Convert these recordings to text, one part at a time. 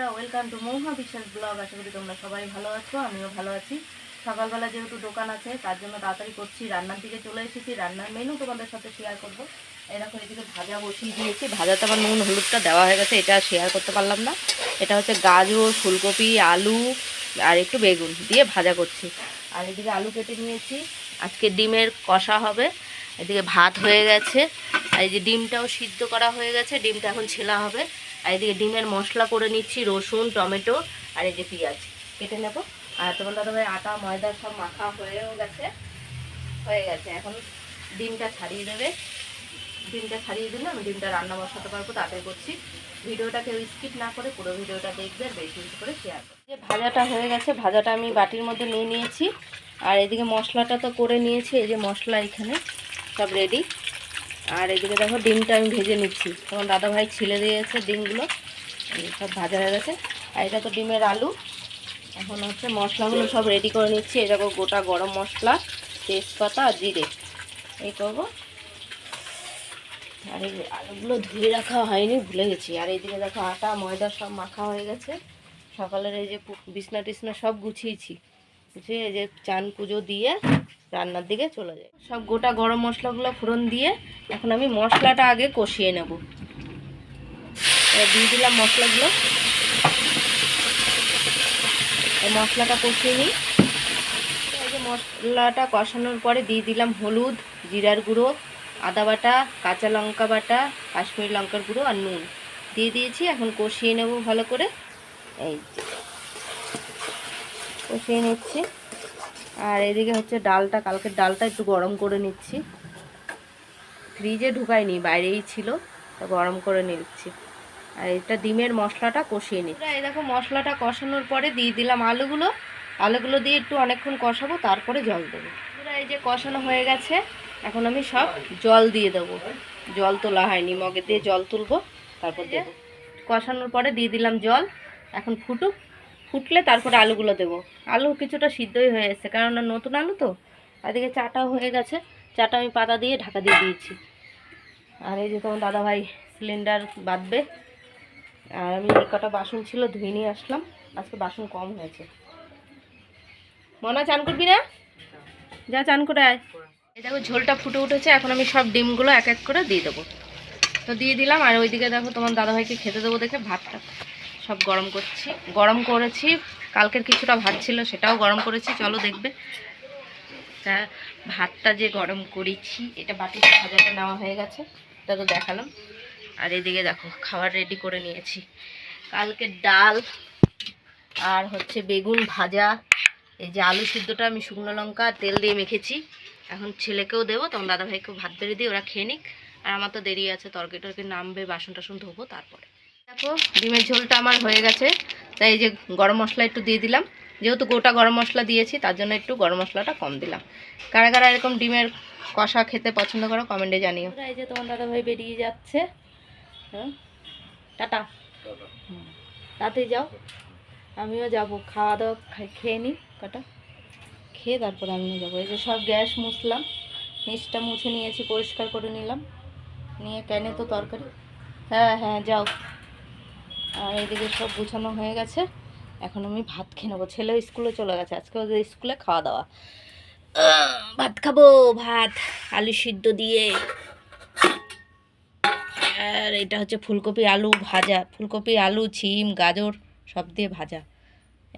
বন্ধুরা welcome to Mahua বিশ্বাস blog আশা করি তোমরা সবাই ভালো আছো, আমিও ভালো আছি। সকালবেলা যেহেতু দোকান আছে, তার জন্য তাড়াতাড়ি করছি, রান্নার দিকে চলে এসেছি। রান্নার মেনু তোমাদের সাথে শেয়ার করব। এরকম এদিকে ভাজা বসিয়ে দিয়েছি। ভাজাতে আমার নুন, হলুদটা দেওয়া হয়ে গেছে, এটা শেয়ার করতে পারলাম না। এটা হচ্ছে গাজর, ফুলকপি, আলু আর একটু বেগুন দিয়ে ভাজা করছি। আর এদিকে আলু কেটে নিয়েছি। আজকে ডিমের কষা হবে। এদিকে ভাত হয়ে গেছে। আর এই যে ডিমটাও সিদ্ধ করা হয়ে গেছে। ডিমটা এখন ছেলা হবে। আর এদিকে ডিমের মশলা করে নিচ্ছি, রসুন, টমেটো আর এই যে পেঁয়াজ। কেটে নেব। আর তোমার দাদা ভাই আটা, ময়দা সব মাখা হয়েও গেছে। হয়ে গেছে। এখন ডিমটা ছাড়িয়ে দেবে। ডিমটা ছাড়িয়ে দিলে আমি ডিমটা রান্না বসাতে পারব তাড়াতাড়ি করছি। ভিডিওটা কেউ স্কিপ না করে পুরো ভিডিওটা দেখবে আর বেশি বেশি করে শেয়ার করবে। যে ভাজাটা হয়ে গেছে, ভাজাটা আমি বাটির মধ্যে নিয়ে নিয়েছি। আর এদিকে মশলাটা তো করে নিয়েছি, এই যে মশলা এখানে সব রেডি আর এদিকে দেখো ডিমটা আমি ভেজে নিচ্ছি। তখন দাদা ভাই ছিলে দিয়েছে ডিমগুলো সব ভাজা হয়ে গেছে। আর এটা তো ডিমের আলু। এখন হচ্ছে মশলাগুলো সব রেডি করে নিচ্ছি। এই দেখো গোটা গরম মশলা, তেজপাতা আর জিরে। এই করব। আর এই আলুগুলো ধুয়ে রাখা হয়নি, ভুলে গেছি। আর এইদিকে দেখো আটা, ময়দা সব মাখা হয়ে গেছে। সকালের এই যে বিছনা টিছনা সব গুছিয়েছি। এই যে চান পুজো দিয়ে রান্নার দিকে চলে যায়। সব গোটা গরম মশলাগুলো ফোড়ন দিয়ে এখন আমি মশলাটা আগে কষিয়ে নেব। দিয়ে দিলাম মশলাগুলো। মশলাটা কষিয়ে নিই। মশলাটা কষানোর পরে দিয়ে দিলাম হলুদ, জিরার গুঁড়ো, আদা বাটা, কাঁচা লঙ্কা বাটা, কাশ্মীরি লঙ্কার গুঁড়ো আর নুন। দিয়ে দিয়েছি, এখন কষিয়ে নেব ভালো করে। এই কষিয়ে নিচ্ছি। আর এদিকে হচ্ছে ডালটা, কালকের ডালটা একটু গরম করে নিচ্ছি। ফ্রিজে ঢুকাইনি, বাইরেই ছিল, তো গরম করে নিচ্ছি। আর এটা ডিমের মশলাটা কষিয়ে নিচ্ছি। এই দেখো, মশলাটা কষানোর পরে দিয়ে দিলাম আলুগুলো। আলুগুলো দিয়ে একটু অনেকক্ষণ কষাবো, তারপরে জল দেবো। এই যে কষানো হয়ে গেছে, এখন আমি সব জল দিয়ে দেবো। জল তোলা হয়নি, মগে দিয়ে জল তুলবো, তারপর দেবো। কষানোর পরে দিয়ে দিলাম জল, এখন ফুটুক। ফুটলে তারপরে আলুগুলো দেবো। আলু কিছুটা সিদ্ধই হয়ে এসেছে, কারণ নতুন আলু তো। এদিকে চাটা হয়ে গেছে, চাটা আমি পাতা দিয়ে ঢাকা দিয়ে দিয়েছি। আর এই যে তোমার দাদাভাই সিলিন্ডার বাঁধবে, আর আমি এই কটা বাসন ছিল ধুয়ে নিয়ে আসলাম, আজকে বাসন কম হয়েছে। মনা, চান করবি না? যা, চান করে আয়। এই দেখো, ঝোলটা ফুটে উঠেছে, এখন আমি সব ডিমগুলো এক এক করে দিয়ে দেবো। তো দিয়ে দিলাম, আর ওইদিকে দেখো তোমার দাদাভাইকে খেতে দেবো দেখে ভাতটা। সব গরম করছি। গরম করেছি, কালকের কিছুটা ভাত ছিল সেটাও গরম করেছি, চলো দেখবে। তা ভাতটা যে গরম করেছি, এটা বাটিতে ভাজাটা নেওয়া হয়ে গেছে, এটা তো দেখালাম। আর এদিকে দেখো, খাবার রেডি করে নিয়েছি। কালকে ডাল আর হচ্ছে বেগুন ভাজা, এই যে আলু সিদ্ধটা আমি শুকনো লঙ্কা তেল দিয়ে মেখেছি। এখন ছেলেকেও দেবো, তখন দাদাভাইকেও ভাত বেড়ে দিই ওরা খেয়ে নিক। আর আমার তো দেরি আছে তরকারি টরকারি নামবে বাসন টাসন ধোবো, তারপরে। দেখো ডিমের ঝোলটা আমার হয়ে গেছে। তাই এই যে গরম মশলা একটু দিয়ে দিলাম। যেহেতু গোটা গরম মশলা দিয়েছি তার জন্য একটু গরম মশলাটা কম দিলাম। কারা কারা এরকম ডিমের কষা খেতে পছন্দ করো কমেন্টে জানিও। এই যে তোমার দাদাভাই বেরিয়ে যাচ্ছে। হ্যাঁ? টাটা। তাতে যাও। আমিও যাব। খাওয়া দাওয়া খেয়ে নিই কটা? খেয়ে তারপরে আমিও যাব। এই যে সব গ্যাস মুছলাম। নিচটা মুছে নিয়েছি পরিষ্কার করে নিলাম। নিয়ে ক্যানে তো তরকারি। হ্যাঁ হ্যাঁ যাও। আর এইদিকে সব গুছানো হয়ে গেছে। এখন আমি ভাত খেয়ে নেব। ছেলেও স্কুলে চলে গেছে। আজকে ওদের স্কুলে খাওয়া দাওয়া। ভাত খাব, ভাত, আলু সিদ্ধ দিয়ে। আর এটা হচ্ছে ফুলকপি আলু ভাজা। ফুলকপি, আলু, ছিম, গাজর সব দিয়ে ভাজা।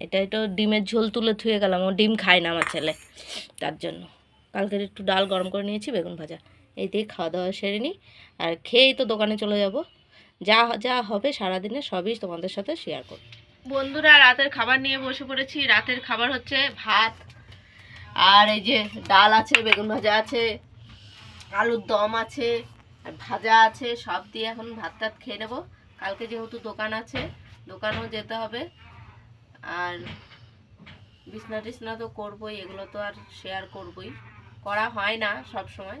এটা একটু ডিমের ঝোল তুলে থুয়ে গেলাম। ও ডিম খায় না আমার ছেলে। তার জন্য। কালকের একটু ডাল গরম করে নিয়েছি, বেগুন ভাজা। এই দিয়ে খাওয়া দাওয়া সেরে নিই। আর খেয়েই তো দোকানে চলে যাব। যা যা হবে সারাদিনে সবই তোমাদের সাথে শেয়ার করব। বন্ধুরা, রাতের খাবার নিয়ে বসে পড়েছি। রাতের খাবার হচ্ছে ভাত। আর এই যে ডাল আছে, বেগুন ভাজা আছে, আলুর দম আছে, আর ভাজা আছে, সব দিয়ে এখন ভাত টাত খেয়ে নেব। কালকে যেহেতু দোকান আছে, দোকানেও যেতে হবে। আর বিছনা টিছনা তো করবোই, এগুলো তো আর শেয়ার করবোই। করা হয় না সব সময়।